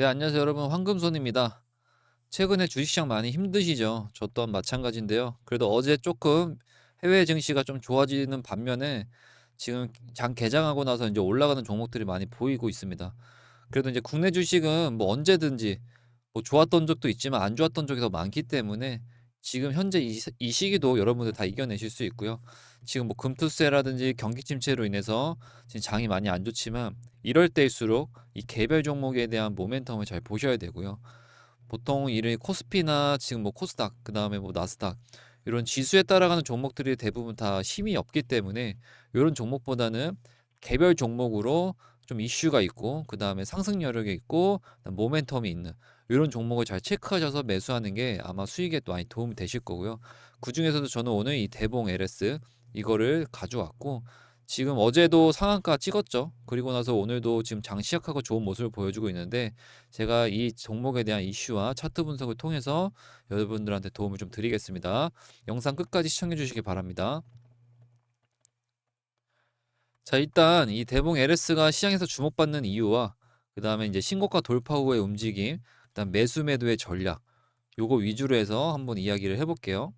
네, 안녕하세요, 여러분. 황금손입니다. 최근에 주식시장 많이 힘드시죠? 저 또한 마찬가지인데요. 그래도 어제 조금 해외 증시가 좀 좋아지는 반면에 지금 장 개장하고 나서 이제 올라가는 종목들이 많이 보이고 있습니다. 그래도 이제 국내 주식은 뭐 언제든지 뭐 좋았던 적도 있지만 안 좋았던 적이 더 많기 때문에 지금 현재 이, 시- 이 시기도 여러분들 다 이겨내실 수 있고요. 지금 뭐 금투세라든지 경기 침체로 인해서 지금 장이 많이 안 좋지만 이럴 때일수록 이 개별 종목에 대한 모멘텀을 잘 보셔야 되고요. 보통 이런 코스피나 지금 뭐 코스닥, 그 다음에 뭐 나스닥 이런 지수에 따라가는 종목들이 대부분 다 힘이 없기 때문에 이런 종목보다는 개별 종목으로 좀 이슈가 있고 그 다음에 상승 여력이 있고 모멘텀이 있는 이런 종목을 잘 체크하셔서 매수하는 게 아마 수익에 또 많이 도움이 되실 거고요. 그 중에서도 저는 오늘 이 대봉 LS 이거를 가져왔고 지금 어제도 상한가 찍었죠. 그리고 나서 오늘도 지금 장 시작하고 좋은 모습을 보여주고 있는데 제가 이 종목에 대한 이슈와 차트 분석을 통해서 여러분들한테 도움을 좀 드리겠습니다. 영상 끝까지 시청해 주시기 바랍니다. 자, 일단 이 대봉 LS가 시장에서 주목받는 이유와 그 다음에 이제 신고가 돌파 후의 움직임, 그다음 매수 매도의 전략, 요거 위주로 해서 한번 이야기를 해볼게요.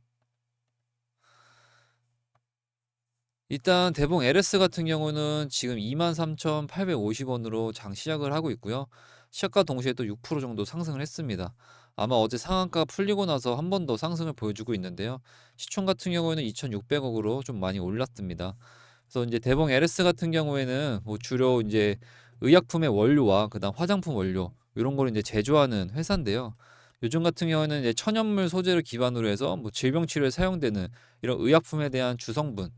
일단 대봉 LS 같은 경우는 지금 23,850원으로 장 시작을 하고 있고요. 시작과 동시에 또 6% 정도 상승을 했습니다. 아마 어제 상한가 풀리고 나서 한 번 더 상승을 보여주고 있는데요. 시총 같은 경우에는 2,600억으로 좀 많이 올랐습니다. 그래서 이제 대봉 LS 같은 경우에는 뭐 주로 이제 의약품의 원료와 그다음 화장품 원료 이런 걸 이제 제조하는 회사인데요. 요즘 같은 경우에는 이제 천연물 소재를 기반으로 해서 뭐 질병 치료에 사용되는 이런 의약품에 대한 주성분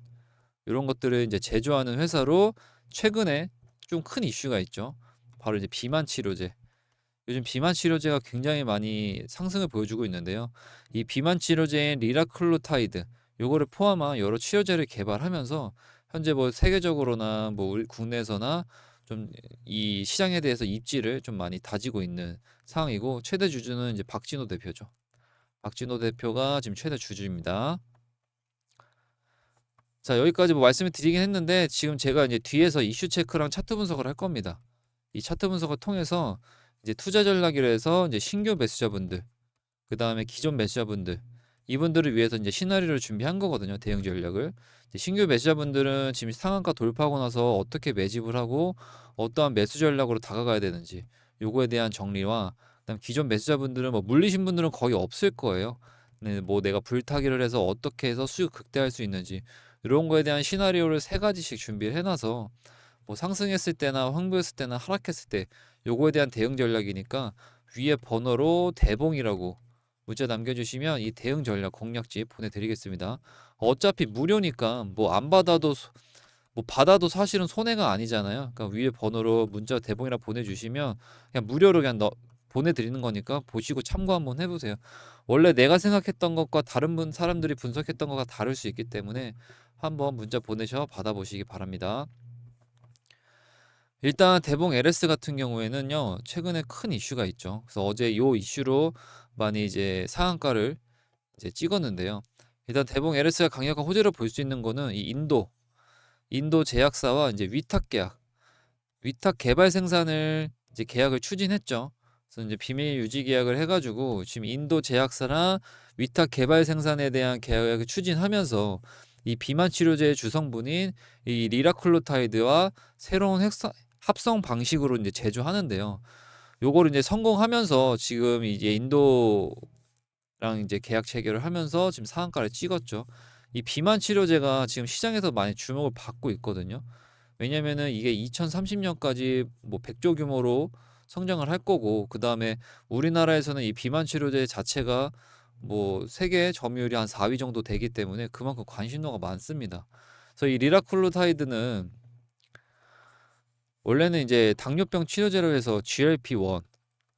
이런 것들을 이제 제조하는 회사로 최근에 좀 큰 이슈가 있죠. 바로 이제 비만 치료제. 요즘 비만 치료제가 굉장히 많이 상승을 보여주고 있는데요. 이 비만 치료제인 리라클로타이드 요거를 포함한 여러 치료제를 개발하면서 현재 뭐 세계적으로나 뭐 국내에서나 좀 이 시장에 대해서 입지를 좀 많이 다지고 있는 상황이고 최대 주주는 이제 박진호 대표죠. 박진호 대표가 지금 최대 주주입니다. 자, 여기까지 뭐 말씀을 드리긴 했는데 지금 제가 이제 뒤에서 이슈 체크랑 차트 분석을 할 겁니다. 이 차트 분석을 통해서 이제 투자 전략이라 해서 이제 신규 매수자분들, 그 다음에 기존 매수자분들, 이분들을 위해서 이제 시나리오를 준비한 거거든요. 대응 전략을. 신규 매수자분들은 지금 상한가 돌파하고 나서 어떻게 매집을 하고 어떠한 매수 전략으로 다가가야 되는지 요거에 대한 정리와 그다음 기존 매수자분들은 뭐 물리신 분들은 거의 없을 거예요. 네, 뭐 내가 불타기를 해서 어떻게 해서 수익 극대화할 수 있는지 이런 거에 대한 시나리오를 세 가지씩 준비를 해놔서 뭐 상승했을 때나 황보했을 때나 하락했을 때 요거에 대한 대응 전략이니까 위에 번호로 대봉이라고 문자 남겨주시면 이 대응 전략 공략집 보내드리겠습니다. 어차피 무료니까 뭐 안 받아도 소- 뭐 받아도 사실은 손해가 아니잖아요. 그러니까 위에 번호로 문자 대봉이라 보내주시면 그냥 무료로 그냥 넣, 보내드리는 거니까 보시고 참고 한번 해보세요. 원래 내가 생각했던 것과 다른 분 사람들이 분석했던 것과 다를 수 있기 때문에 한번 문자 보내셔 받아보시기 바랍니다. 일단 대봉 LS 같은 경우에는요 최근에 큰 이슈가 있죠. 그래서 어제 요 이슈로 많이 이제 상한가를 이제 찍었는데요. 일단 대봉 LS가 강력한 호재로 볼 수 있는 거는 이 인도 인도 제약사와 이제 위탁 계약, 위탁 개발 생산을 이제 계약을 추진했죠. 그래서 이제 비밀 유지 계약을 해가지고 지금 인도 제약사랑 위탁 개발 생산에 대한 계약을 추진하면서 이 비만 치료제의 주성분인 이 리라클로타이드와 새로운 핵사, 합성 방식으로 이제 제조하는데요. 요거를 이제 성공하면서 지금 이제 인도랑 이제 계약 체결을 하면서 지금 상한가를 찍었죠. 이 비만 치료제가 지금 시장에서 많이 주목을 받고 있거든요. 왜냐면은 이게 2030년까지 뭐 100조 규모로 성장을 할 거고 그다음에 우리나라에서는 이 비만 치료제 자체가 뭐 세계 점유율이 한 4위 정도 되기 때문에 그만큼 관심도가 많습니다. 그래서 이 리라클로타이드는 원래는 이제 당뇨병 치료제로 해서 GLP-1,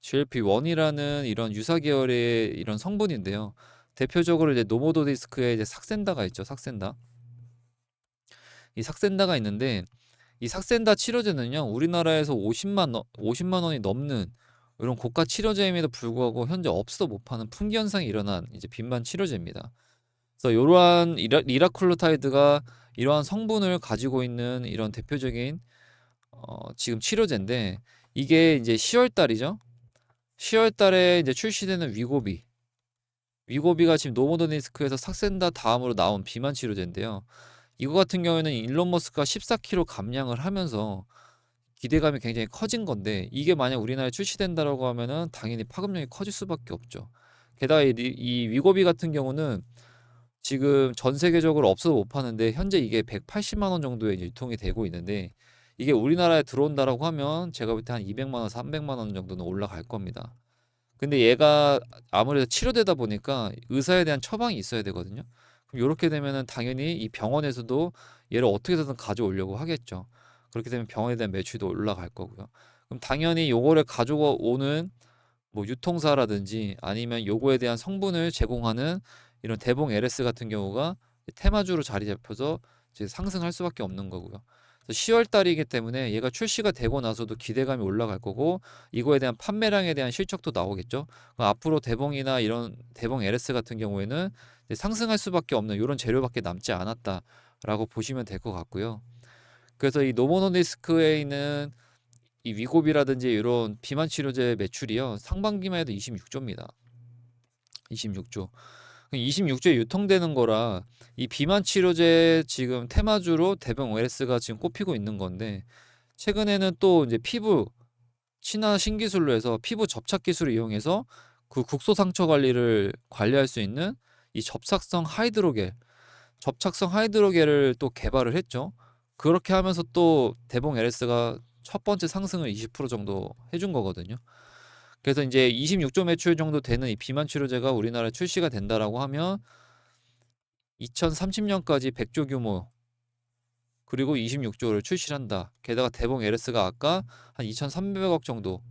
GLP-1이라는 이런 유사 계열의 이런 성분인데요. 대표적으로 이제 노모도디스크에 이제 삭센다가 있죠. 삭센다. 이 삭센다가 있는데 이 삭센다 치료제는요. 우리나라에서 50만 원, 50만 원이 넘는 이런 고가 치료제임에도 불구하고 현재 없어 못 파는 품귀 현상이 일어난 이제 빈만 치료제입니다. 그래서 이러한 리라, 리라클로타이드가 이러한 성분을 가지고 있는 이런 대표적인 어, 지금 치료제인데 이게 이제 10월 달이죠. 10월 달에 이제 출시되는 위고비. 위고비가 지금 노모더니스크에서 삭센다 다음으로 나온 비만 치료제인데요. 이거 같은 경우에는 일론 머스크가 14kg 감량을 하면서 기대감이 굉장히 커진 건데 이게 만약 우리나라에 출시된다라고 하면은 당연히 파급력이 커질 수밖에 없죠. 게다가 이, 이 위고비 같은 경우는 지금 전 세계적으로 없어도 못 파는데 현재 이게 180만 원 정도에 유통이 되고 있는데 이게 우리나라에 들어온다라고 하면 제가 볼 때 한 200만 원, 300만 원 정도는 올라갈 겁니다. 근데 얘가 아무래도 치료되다 보니까 의사에 대한 처방이 있어야 되거든요. 그럼 요렇게 되면은 당연히 이 병원에서도 얘를 어떻게 해서든 가져오려고 하겠죠. 그렇게 되면 병원에 대한 매출도 올라갈 거고요. 그럼 당연히 요거를 가져오는 뭐 유통사라든지 아니면 요거에 대한 성분을 제공하는 이런 대봉 LS 같은 경우가 테마주로 자리 잡혀서 이제 상승할 수밖에 없는 거고요. 10월 달이기 때문에 얘가 출시가 되고 나서도 기대감이 올라갈 거고 이거에 대한 판매량에 대한 실적도 나오겠죠. 앞으로 대봉이나 이런 대봉 LS 같은 경우에는 상승할 수밖에 없는 이런 재료밖에 남지 않았다라고 보시면 될 것 같고요. 그래서 이 노모노디스크에 있는 이 위고비라든지 이런 비만 치료제 매출이요 상반기만 해도 26조입니다. 26조. 26조에 유통되는 거라 이 비만 치료제 지금 테마주로 대병 OS가 지금 꼽히고 있는 건데 최근에는 또 이제 피부 친화 신기술로 해서 피부 접착 기술을 이용해서 그 국소 상처 관리를 관리할 수 있는 이 접착성 하이드로겔 접착성 하이드로겔을 또 개발을 했죠. 그렇게 하면서 또 대봉 LS가 첫 번째 상승을 20% 정도 해준 거거든요. 그래서 이제 26조 매출 정도 되는 이 비만 치료제가 우리나라에 출시가 된다라고 하면 2030년까지 100조 규모 그리고 26조를 출시한다. 게다가 대봉 LS가 아까 한 2,300억 정도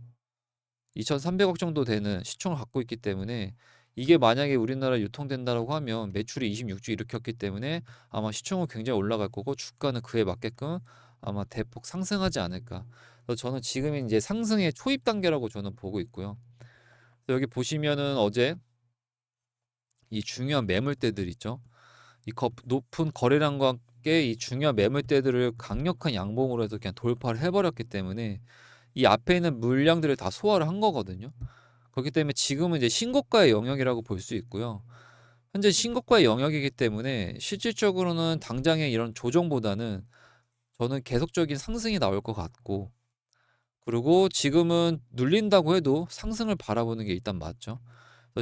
2,300억 정도 되는 시총을 갖고 있기 때문에 이게 만약에 우리나라 유통된다라고 하면 매출이 26조 일으켰기 때문에 아마 시총은 굉장히 올라갈 거고 주가는 그에 맞게끔 아마 대폭 상승하지 않을까. 그래서 저는 지금이 이제 상승의 초입 단계라고 저는 보고 있고요. 여기 보시면은 어제 이 중요한 매물대들 있죠. 이 거, 높은 거래량과 함께 이 중요한 매물대들을 강력한 양봉으로 해서 그냥 돌파를 해버렸기 때문에 이 앞에 있는 물량들을 다 소화를 한 거거든요. 그렇기 때문에 지금은 이제 신고가의 영역이라고 볼 수 있고요. 현재 신고가의 영역이기 때문에 실질적으로는 당장의 이런 조정보다는 저는 계속적인 상승이 나올 것 같고 그리고 지금은 눌린다고 해도 상승을 바라보는 게 일단 맞죠.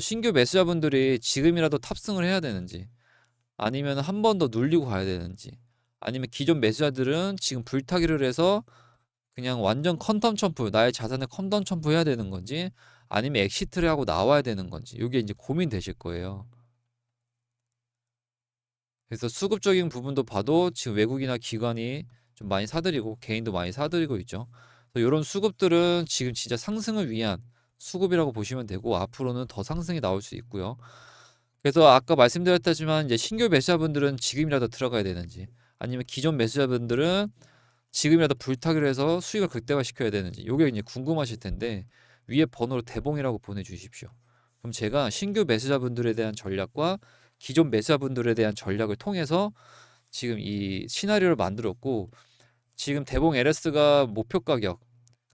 신규 매수자분들이 지금이라도 탑승을 해야 되는지 아니면 한 번 더 눌리고 가야 되는지 아니면 기존 매수자들은 지금 불타기를 해서 그냥 완전 컨텀 첨프 나의 자산을 컨텀 첨프 해야 되는 건지 아니면 엑시트를 하고 나와야 되는 건지 이게 이제 고민되실 거예요. 그래서 수급적인 부분도 봐도 지금 외국이나 기관이 좀 많이 사들이고 개인도 많이 사들이고 있죠. 이런 수급들은 지금 진짜 상승을 위한 수급이라고 보시면 되고 앞으로는 더 상승이 나올 수 있고요. 그래서 아까 말씀드렸다지만 이제 신규 매수자분들은 지금이라도 들어가야 되는지 아니면 기존 매수자분들은 지금이라도 불타기를 해서 수익을 극대화시켜야 되는지 이게 이제 궁금하실 텐데 위에 번호로 대봉이라고 보내주십시오. 그럼 제가 신규 매수자분들에 대한 전략과 기존 매수자분들에 대한 전략을 통해서 지금 이 시나리오를 만들었고 지금 대봉 LS가 목표 가격,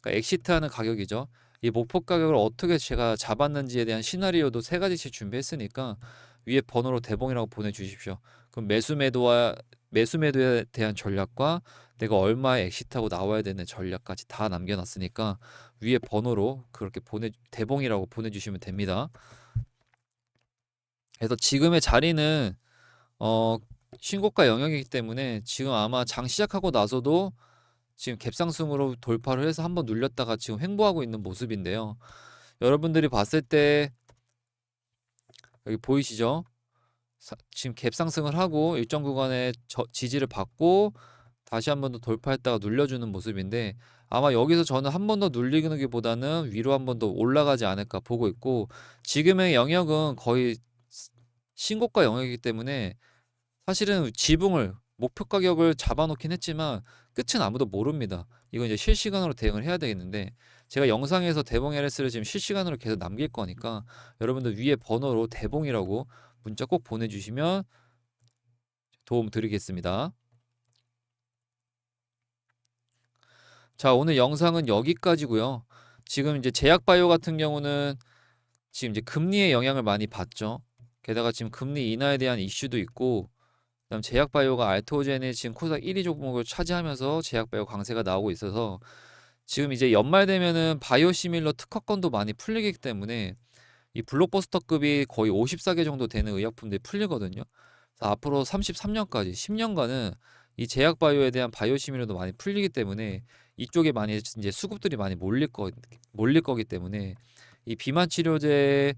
그러니까 엑시트하는 가격이죠. 이 목표 가격을 어떻게 제가 잡았는지에 대한 시나리오도 세 가지씩 준비했으니까 위에 번호로 대봉이라고 보내주십시오. 그럼 매수 매도와 매수 매도에 대한 전략과 내가 얼마에 엑시트하고 나와야 되는 전략까지 다 남겨놨으니까 위에 번호로 그렇게 보내 대봉이라고 보내주시면 됩니다. 그래서 지금의 자리는 어 신고가 영역이기 때문에 지금 아마 장 시작하고 나서도 지금 갭상승으로 돌파를 해서 한번 눌렸다가 지금 횡보하고 있는 모습인데요. 여러분들이 봤을 때 여기 보이시죠? 사, 지금 갭상승을 하고 일정 구간에 저, 지지를 받고 다시 한 번 더 돌파했다가 눌려주는 모습인데 아마 여기서 저는 한 번 더 눌리기보다는 위로 한 번 더 올라가지 않을까 보고 있고 지금의 영역은 거의 신고가 영역이기 때문에 사실은 지붕을 목표 가격을 잡아놓긴 했지만 끝은 아무도 모릅니다. 이건 이제 실시간으로 대응을 해야 되겠는데 제가 영상에서 대봉 LS를 지금 실시간으로 계속 남길 거니까 여러분들 위에 번호로 대봉이라고 문자 꼭 보내주시면 도움 드리겠습니다. 자 오늘 영상은 여기까지고요. 지금 이제 제약바이오 같은 경우는 지금 이제 금리의 영향을 많이 받죠. 게다가 지금 금리 인하에 대한 이슈도 있고 그다음 제약바이오가 알토제네 지금 코스닥 1위 종목을 차지하면서 제약바이오 강세가 나오고 있어서 지금 이제 연말 되면은 바이오시밀러 특허권도 많이 풀리기 때문에 이 블록버스터급이 거의 54개 정도 되는 의약품들이 풀리거든요. 그래서 앞으로 33년까지 10년간은 이 제약 바이오에 대한 바이오시밀러도 많이 풀리기 때문에 이쪽에 많이 이제 수급들이 많이 몰릴 거 몰릴 거기 때문에 이 비만 치료제를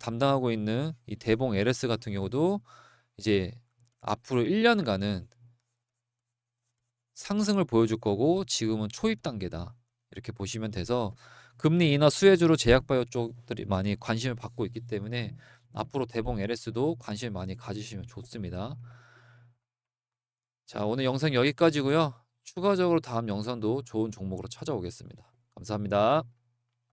담당하고 있는 이 대봉 LS 같은 경우도 이제 앞으로 1년간은 상승을 보여줄 거고 지금은 초입 단계다. 이렇게 보시면 돼서 금리 인하 수혜주로 제약바이오 쪽들이 많이 관심을 받고 있기 때문에 앞으로 대봉 LS도 관심을 많이 가지시면 좋습니다. 자, 오늘 영상 여기까지고요. 추가적으로 다음 영상도 좋은 종목으로 찾아오겠습니다. 감사합니다.